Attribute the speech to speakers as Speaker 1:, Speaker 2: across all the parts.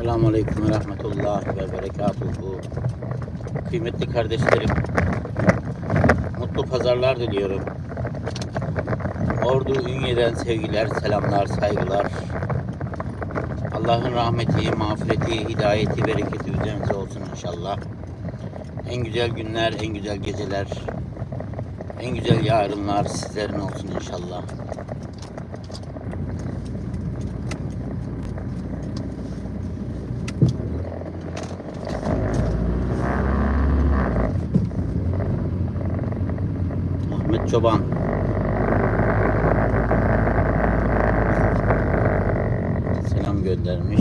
Speaker 1: Selamun Aleyküm ve Rahmetullah ve Berekatuhu. Kıymetli kardeşlerim, mutlu pazarlar diliyorum. Ordu Ünye'den sevgiler, selamlar, saygılar. Allah'ın rahmeti, mağfireti, hidayeti, bereketi üzerinize olsun inşallah. En güzel günler, en güzel geceler, en güzel yarınlar sizlerin olsun inşallah. Çoban. Selam göndermiş.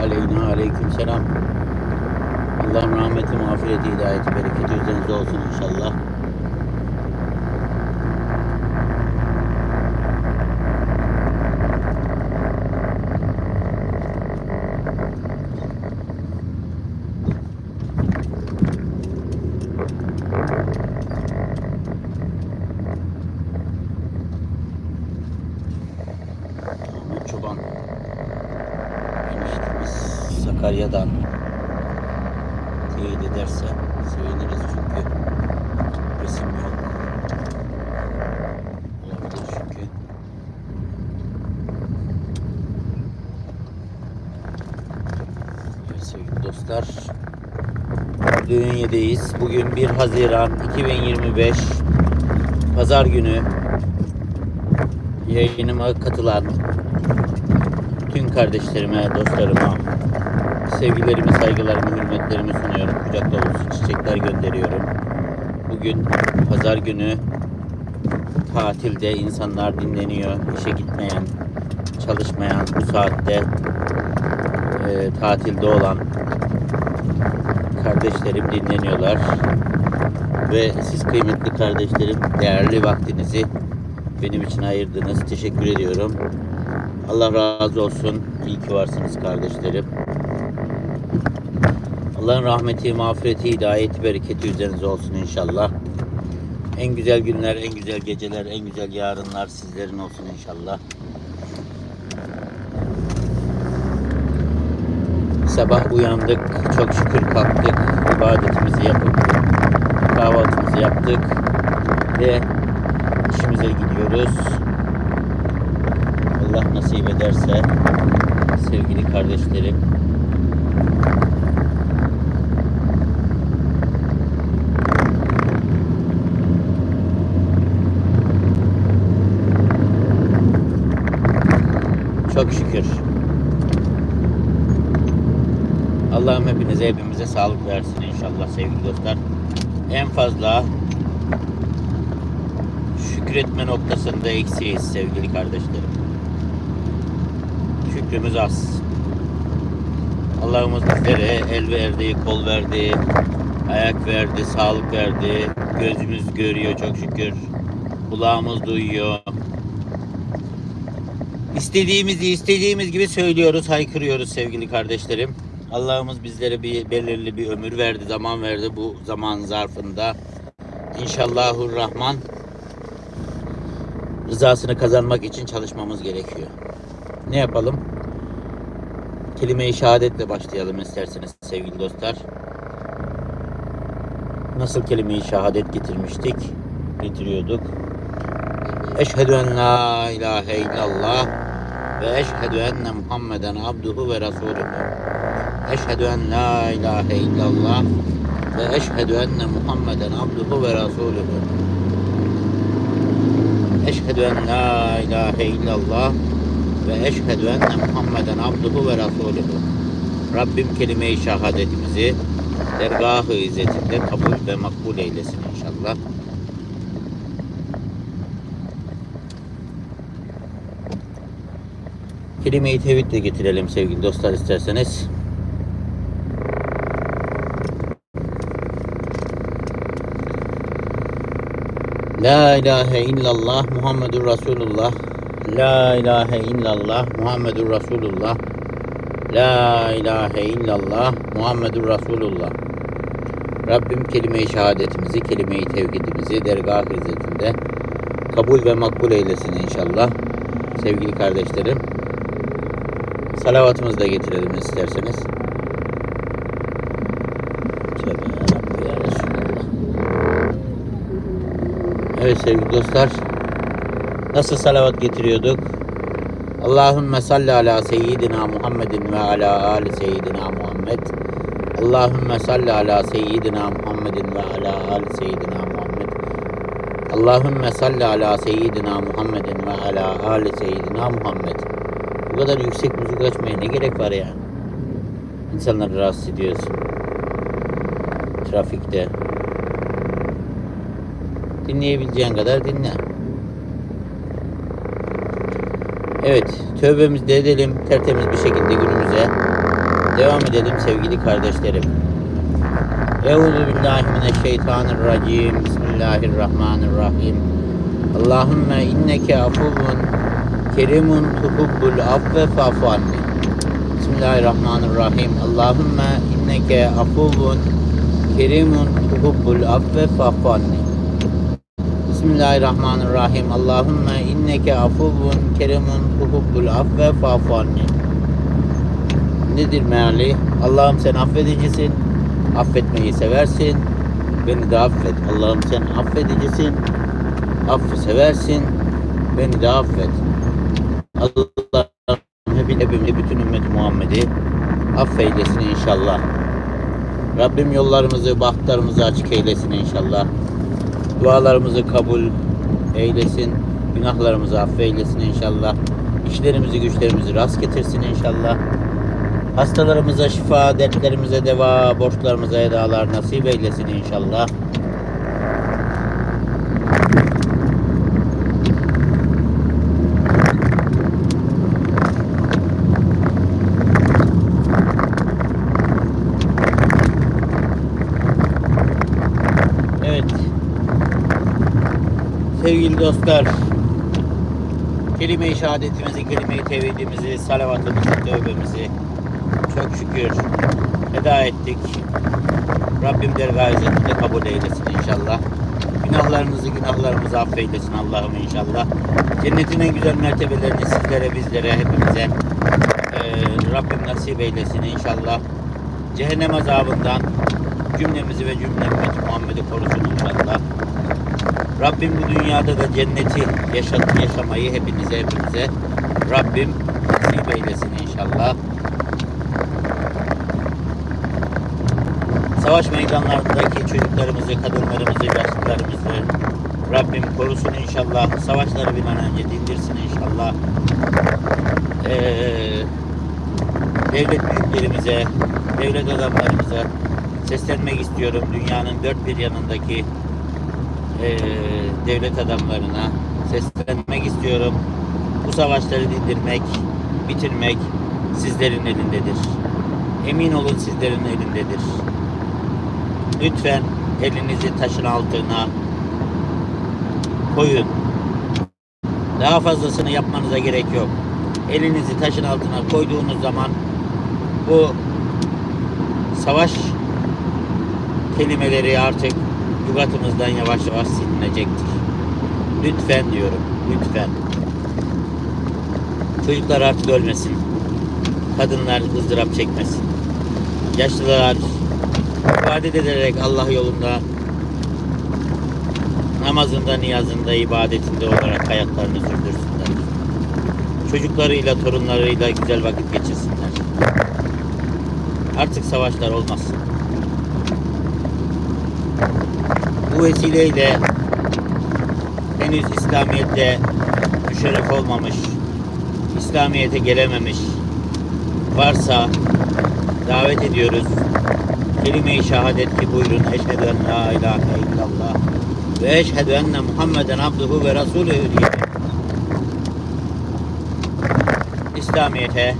Speaker 1: Aleyna aleyküm selam. Allah'ın rahmeti, mağfireti, hidayeti, bereketi üzerinize olsun inşallah. Ahmet Çoban. Eniştemiz Sakarya'dan teyit ederse seviniriz çünkü resim yok. Olabilir çünkü. Evet sevgili dostlar. Düğünye'deyiz. Bugün 1 Haziran 2025 Pazar günü yayınıma katılan tüm kardeşlerime, dostlarıma sevgilerimi, saygılarımı, hürmetlerimi sunuyorum. Kucak dolusu çiçekler gönderiyorum. Bugün pazar günü tatilde insanlar dinleniyor. İşe gitmeyen, çalışmayan bu saatte e, tatilde olan kardeşlerim dinleniyorlar. Ve siz kıymetli kardeşlerim değerli vaktinizi benim için ayırdınız. Teşekkür ediyorum. Allah razı olsun. İyi ki varsınız kardeşlerim. Allah'ın rahmeti, mağfireti, hidayeti, bereketi üzerinize olsun inşallah. En güzel günler, en güzel geceler, en güzel yarınlar sizlerin olsun inşallah. Sabah uyandık, çok şükür kalktık, ibadetimizi yapıp kahvaltımızı yaptık ve işimize gidiyoruz. Allah nasip ederse sevgili kardeşlerim çok şükür Allah'ım hepinize hepimize sağlık versin inşallah sevgili dostlar. En fazla şükretme noktasında eksiyiz sevgili kardeşlerim. Şükrümüz az. Allah'ımız bizlere el verdi, kol verdi, ayak verdi, sağlık verdi. Gözümüz görüyor çok şükür. Kulağımız duyuyor. İstediğimizi istediğimiz gibi söylüyoruz, haykırıyoruz sevgili kardeşlerim. Allah'ımız bizlere bir belirli bir ömür verdi, zaman verdi bu zaman zarfında. İnşallahurrahman rızasını kazanmak için çalışmamız gerekiyor. Ne yapalım? Kelime-i şehadetle başlayalım isterseniz sevgili dostlar. Nasıl kelime-i şehadet getirmiştik? Getiriyorduk. Eşhedü en la ilahe illallah ve eşhedü enne Muhammeden abduhu ve resuluhu. Eşhedü en la ilahe illallah ve eşhedü enne Muhammeden abduhu ve resuluhu. Eşhedü en la ilahe illallah ve eşhedü enne Muhammeden abduhu ve resuluhu. Rabbim kelime-i şehadetimizi dergah-ı izzetinde kabul ve makbul eylesin inşallah. Kelime-i tevhid de getirelim sevgili dostlar isterseniz. La ilahe illallah Muhammedur Resulullah. La ilahe illallah Muhammedur Resulullah. La ilahe illallah Muhammedur Resulullah. Rabbim kelime-i şehadetimizi, kelime-i tevhidimizi dergah izzetinde kabul ve makbul eylesin inşallah. Sevgili kardeşlerim, salavatımızı da getirelim isterseniz. Evet sevgili dostlar, nasıl salavat getiriyorduk? Allahümme salli ala seyyidina Muhammedin ve ala ali seyyidina Muhammed. Allahümme salli ala seyyidina Muhammedin ve ala ali seyyidina Muhammed. Allahümme salli ala seyyidina Muhammedin ve ala ali seyyidina Muhammed. Bu kadar yüksek müzik açmaya ne gerek var ya? İnsanları rahatsız ediyorsun. Trafikte. Dinleyebileceğin kadar dinle. Evet, tövbemizi de edelim tertemiz bir şekilde günümüze. Devam edelim sevgili kardeşlerim. Euzu billahi mineşşeytanirracim. Bismillahirrahmanirrahim. Allahümme inneke afuvun kerimun tuhubbul affe fa'fu. Bismillahirrahmanirrahim. Allahümme inneke afuvun kerimun tuhubbul affe fa'fu. Bismillahirrahmanirrahim. Allahümme inneke afuvun kerimun tuhubbul affe fa'fu. Nedir meali? Allah'ım sen affedicisin. Affetmeyi seversin. Beni de affet. Allah'ım sen affedicisin. Affı seversin. Beni de affet. Allah'ım hepin hepimizi bütün ümmet Muhammed'i affeylesin inşallah. Rabbim yollarımızı, bahtlarımızı açık eylesin inşallah. Dualarımızı kabul eylesin. Günahlarımızı affeylesin inşallah. İşlerimizi, güçlerimizi rast getirsin inşallah. Hastalarımıza şifa, dertlerimize deva, borçlarımıza edalar nasip eylesin inşallah. Evet. Sevgili dostlar, kelime-i şehadetimizi, kelime-i tevhidimizi, salavatımızı, tövbemizi çok şükür eda ettik. Rabbim dergah izzetinde kabul eylesin inşallah. Günahlarınızı günahlarımızı affeylesin Allah'ım inşallah. Cennetin en güzel mertebelerini sizlere, bizlere, hepimize eee, Rabbim nasip eylesin inşallah. Cehennem azabından cümlemizi ve cümle Muhammed'i korusun inşallah. Rabbim bu dünyada da cenneti yaşat, yaşamayı hepinize hepimize Rabbim nasip eylesin inşallah. Savaş meydanlarındaki çocuklarımızı, kadınlarımızı, yaşlılarımızı Rabbim korusun inşallah. Savaşları bir an önce dindirsin inşallah. Ee, devlet büyüklerimize, devlet adamlarımıza seslenmek istiyorum. Dünyanın dört bir yanındaki eee, devlet adamlarına seslenmek istiyorum. Bu savaşları dindirmek, bitirmek sizlerin elindedir. Emin olun sizlerin elindedir. Lütfen elinizi taşın altına koyun. Daha fazlasını yapmanıza gerek yok. Elinizi taşın altına koyduğunuz zaman bu savaş kelimeleri artık lügatımızdan yavaş yavaş silinecektir. Lütfen diyorum, lütfen. Çocuklar artık ölmesin. Kadınlar ızdırap çekmesin. Yaşlılar ibadet ederek Allah yolunda namazında, niyazında, ibadetinde olarak hayatlarını sürdürsünler. Çocuklarıyla, torunlarıyla güzel vakit geçirsinler. Artık savaşlar olmasın. Bu vesileyle henüz İslamiyet'te müşerref olmamış, İslamiyet'e gelememiş varsa davet ediyoruz. Kelime-i şehadet ki buyurun. Eşhedü en la ilahe illallah ve eşhedü enne Muhammeden abduhu ve rasulühü diye. İslamiyet'e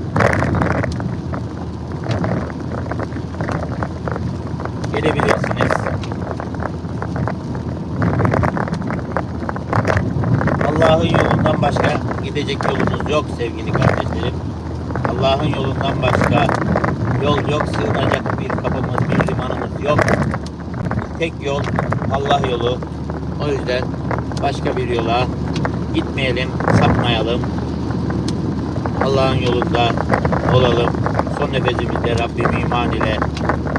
Speaker 1: gelebilirsiniz. Allah'ın yolundan başka gidecek yolunuz yok sevgili kardeşlerim. Allah'ın yolundan başka yol yok, sığınacak bir kapımız, bir limanımız yok. tek yol Allah yolu. O yüzden başka bir yola gitmeyelim, sapmayalım. Allah'ın yolunda olalım. Son nefesimizde Rabbim iman ile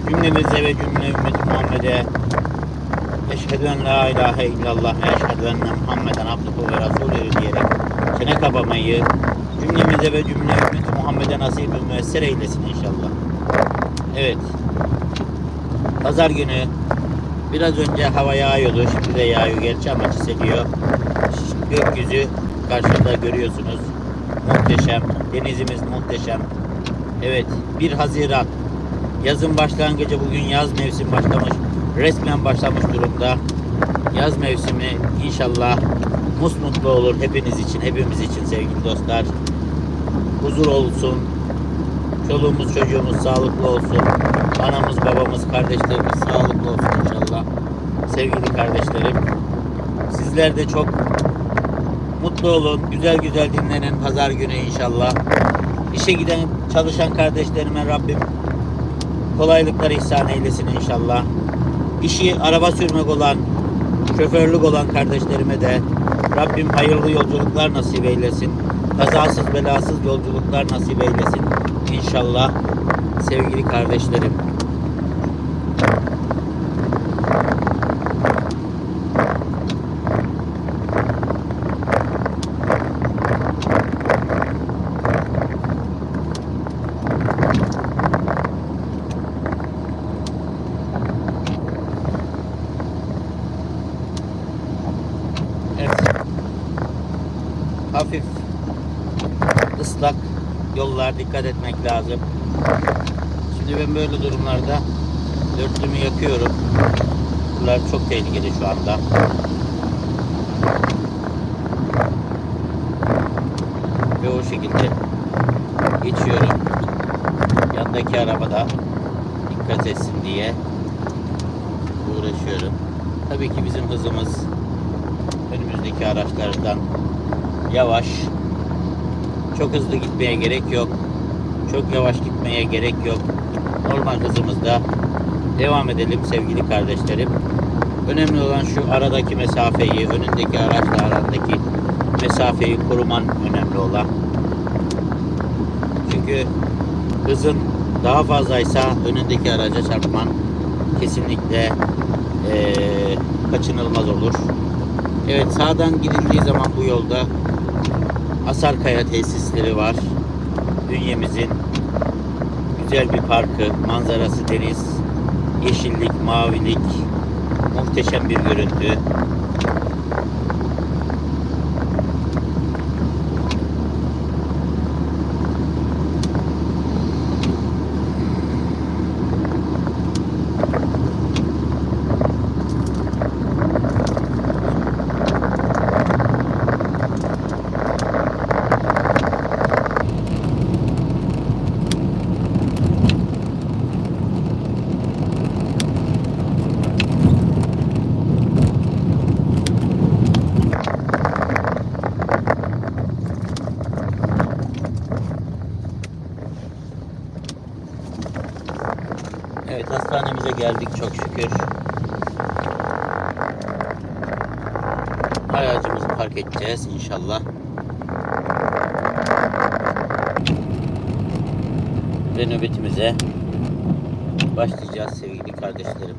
Speaker 1: cümlemize ve cümle ümmeti Muhammed'e Eşhedü en la ilahe illallah ve eşhedü enne Muhammeden abduhu ve rasulühü diyerek çene kapamayı cümlemize ve cümle ümmeti Muhammed'e nasip ve müesser eylesin inşallah. Evet. Pazar günü biraz önce hava yağıyordu. Şimdi de yağıyor gerçi ama çiseliyor. Gökyüzü karşıda görüyorsunuz. Muhteşem. Denizimiz muhteşem. Evet. 1 Haziran. Yazın başlangıcı bugün yaz mevsim başlamış. Resmen başlamış durumda. Yaz mevsimi inşallah musmutlu olur hepiniz için, hepimiz için sevgili dostlar. Huzur olsun. Çoluğumuz çocuğumuz sağlıklı olsun. Anamız babamız kardeşlerimiz sağlıklı olsun inşallah. Sevgili kardeşlerim. Sizler de çok mutlu olun. Güzel güzel dinlenin pazar günü inşallah. İşe giden çalışan kardeşlerime Rabbim kolaylıklar ihsan eylesin inşallah. İşi araba sürmek olan, şoförlük olan kardeşlerime de Rabbim hayırlı yolculuklar nasip eylesin. Kazasız belasız yolculuklar nasip eylesin. İnşallah sevgili kardeşlerim. Dikkat etmek lazım. Şimdi ben böyle durumlarda dörtlümü yakıyorum. Bunlar çok tehlikeli şu anda. Ve o şekilde geçiyorum. Yandaki arabada dikkat etsin diye uğraşıyorum. Tabii ki bizim hızımız önümüzdeki araçlardan yavaş. Çok hızlı gitmeye gerek yok. Çok yavaş gitmeye gerek yok. Normal hızımızda devam edelim sevgili kardeşlerim. Önemli olan şu aradaki mesafeyi, önündeki araçla arasındaki mesafeyi koruman önemli olan. Çünkü hızın daha fazlaysa önündeki araca çarpman kesinlikle eee, kaçınılmaz olur. Evet sağdan gidildiği zaman bu yolda Asarkaya tesisleri var. Dünyamızın güzel bir parkı, manzarası deniz, yeşillik, mavilik, muhteşem bir görüntü. Evet hastanemize geldik çok şükür. Aracımızı park edeceğiz inşallah. Ve nöbetimize başlayacağız sevgili kardeşlerim.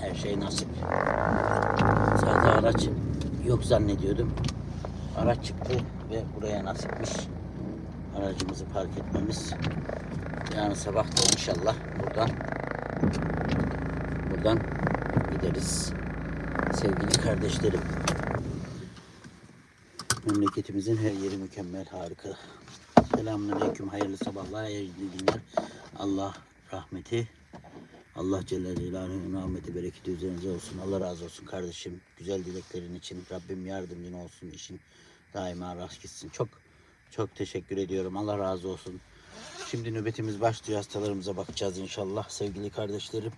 Speaker 1: Her şey nasip. Zaten araç yok zannediyordum. Araç çıktı ve buraya nasipmiş. Aracımızı park etmemiz. Yarın sabah da inşallah buradan buradan gideriz. Sevgili kardeşlerim. Memleketimizin her yeri mükemmel, harika. Selamünaleyküm, hayırlı sabahlar, hayırlı günler. Allah rahmeti, Allah Celle Celaluhu'nun rahmeti, bereketi üzerinize olsun. Allah razı olsun kardeşim. Güzel dileklerin için Rabbim yardımcın olsun. işin daima rast gitsin. Çok çok teşekkür ediyorum. Allah razı olsun. Şimdi nöbetimiz başlıyor. Hastalarımıza bakacağız inşallah sevgili kardeşlerim.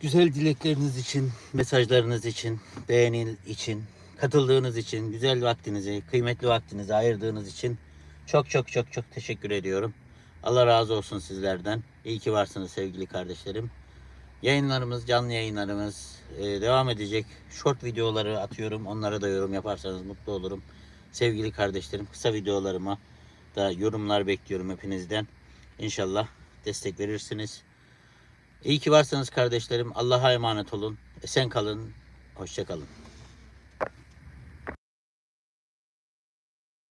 Speaker 1: güzel dilekleriniz için, mesajlarınız için, beğeni için, katıldığınız için, güzel vaktinizi, kıymetli vaktinizi ayırdığınız için çok çok çok çok teşekkür ediyorum. Allah razı olsun sizlerden. İyi ki varsınız sevgili kardeşlerim. Yayınlarımız, canlı yayınlarımız e, devam edecek. Short videoları atıyorum. Onlara da yorum yaparsanız mutlu olurum. Sevgili kardeşlerim, kısa videolarıma da yorumlar bekliyorum hepinizden. İnşallah destek verirsiniz. İyi ki varsınız kardeşlerim. Allah'a emanet olun. Esen kalın. Hoşça kalın.